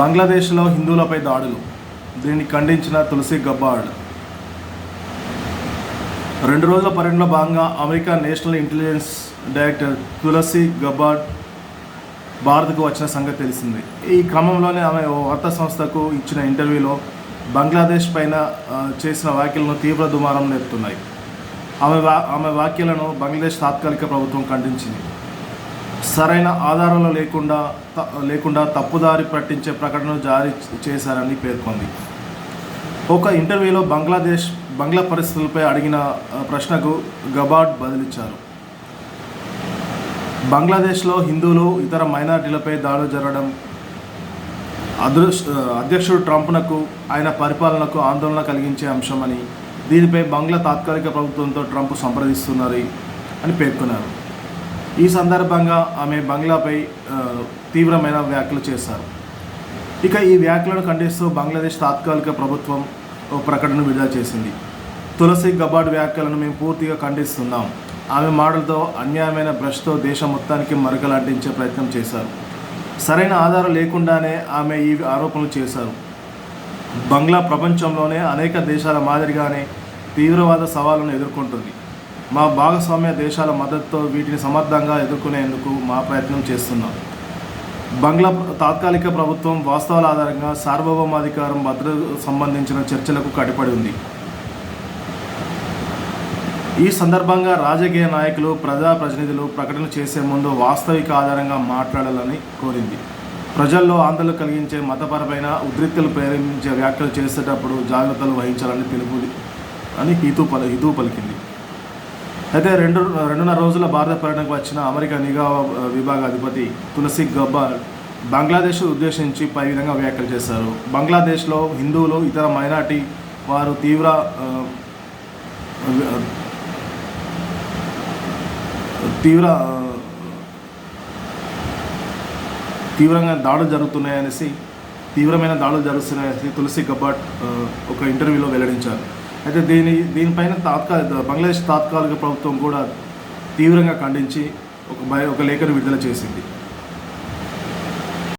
బంగ్లాదేశ్లో హిందువులపై దాడులు. దీన్ని ఖండించిన తులసి గబ్బార్డ్ రెండు రోజుల పర్యటనలో భాగంగా America national intelligence director Tulsi Gabbard భారత్కు వచ్చిన సంగతి తెలిసింది. ఈ క్రమంలోనే ఆమె ఓ వార్తా సంస్థకు ఇచ్చిన ఇంటర్వ్యూలో బంగ్లాదేశ్ పైన చేసిన వ్యాఖ్యలను తీవ్ర దుమారం నేర్పుతున్నాయి ఆమె వా ఆమె వ్యాఖ్యలను బంగ్లాదేశ్ తాత్కాలిక ప్రభుత్వం ఖండించింది. సరైన ఆధారాలు లేకుండా త- లేకుండా తప్పుదారి పట్టించే ప్రకటనలు జారీ చేశారని పేర్కొంది. ఒక ఇంటర్వ్యూలో బంగ్లాదేశ్ బంగ్లా పరిస్థితులపై అడిగిన ప్రశ్నకు గబాడ్ బదిలిచ్చారు. బంగ్లాదేశ్లో హిందువులు ఇతర మైనారిటీలపై దాడులు జరగడం అదృష్ అధ్యక్షుడు ట్రంప్నకు ఆయన పరిపాలనకు ఆందోళన కలిగించే అంశమని దీనిపై బంగ్లా తాత్కాలిక ప్రభుత్వంతో ట్రంప్ సంప్రదిస్తున్నారు అని పేర్కొన్నారు. ఈ సందర్భంగా ఆమె బంగ్లాపై తీవ్రమైన వ్యాఖ్యలు చేశారు. ఇక ఈ వ్యాఖ్యలను ఖండిస్తూ బంగ్లాదేశ్ తాత్కాలిక ప్రభుత్వం ఓ ప్రకటన విడుదల చేసింది. తులసి గబాడ్ వ్యాఖ్యలను మేము పూర్తిగా ఖండిస్తున్నాం. ఆమె మాటలతో అన్యాయమైన బ్రష్తో దేశం మొత్తానికి మరకలాంటించే ప్రయత్నం చేశారు. సరైన ఆధారం లేకుండానే ఆమె ఈ ఆరోపణలు చేశారు. బంగ్లా ప్రపంచంలోనే అనేక దేశాల మాదిరిగానే తీవ్రవాద సవాళ్ళను ఎదుర్కొంటుంది. మా భాగస్వామ్య దేశాల మద్దతుతో వీటిని సమర్థంగా ఎదుర్కొనేందుకు మా ప్రయత్నం చేస్తున్నాం. బంగ్లా తాత్కాలిక ప్రభుత్వం వాస్తవాల ఆధారంగా సార్వభౌమాధికారం భద్రతకు సంబంధించిన చర్చలకు కట్టుబడి ఉంది. ఈ సందర్భంగా రాజకీయ నాయకులు ప్రజా ప్రతినిధులు ప్రకటన చేసే ముందు వాస్తవిక ఆధారంగా మాట్లాడాలని కోరింది. ప్రజల్లో ఆందోళన కలిగించే మతపరమైన ఉద్రిక్తులు ప్రేరేపించే వ్యాఖ్యలు చేసేటప్పుడు జాగ్రత్తలు వహించాలని తెలుపు అని హితూ పలి హితూ పలికింది. అయితే రెండు రెండున్నర రోజుల భారత పర్యటనకు వచ్చిన అమెరికా నిఘా విభాగ అధిపతి తులసి గబ్బార్ బంగ్లాదేశ్ ఉద్దేశించి పై విధంగా వ్యాఖ్యలు చేశారు. బంగ్లాదేశ్లో హిందువులు ఇతర మైనార్టీ వారు తీవ్ర తీవ్ర తీవ్రంగా దాడులు జరుగుతున్నాయనేసి తీవ్రమైన దాడులు జరుగుతున్నాయనేసి తులసి గబ్బాట్ ఒక ఇంటర్వ్యూలో వెల్లడించారు. అయితే దీని దీనిపైన తాత్కాలిక బంగ్లాదేశ్ తాత్కాలిక ప్రభుత్వం కూడా తీవ్రంగా ఖండించి ఒక ఒక లేఖను విడుదల చేసింది.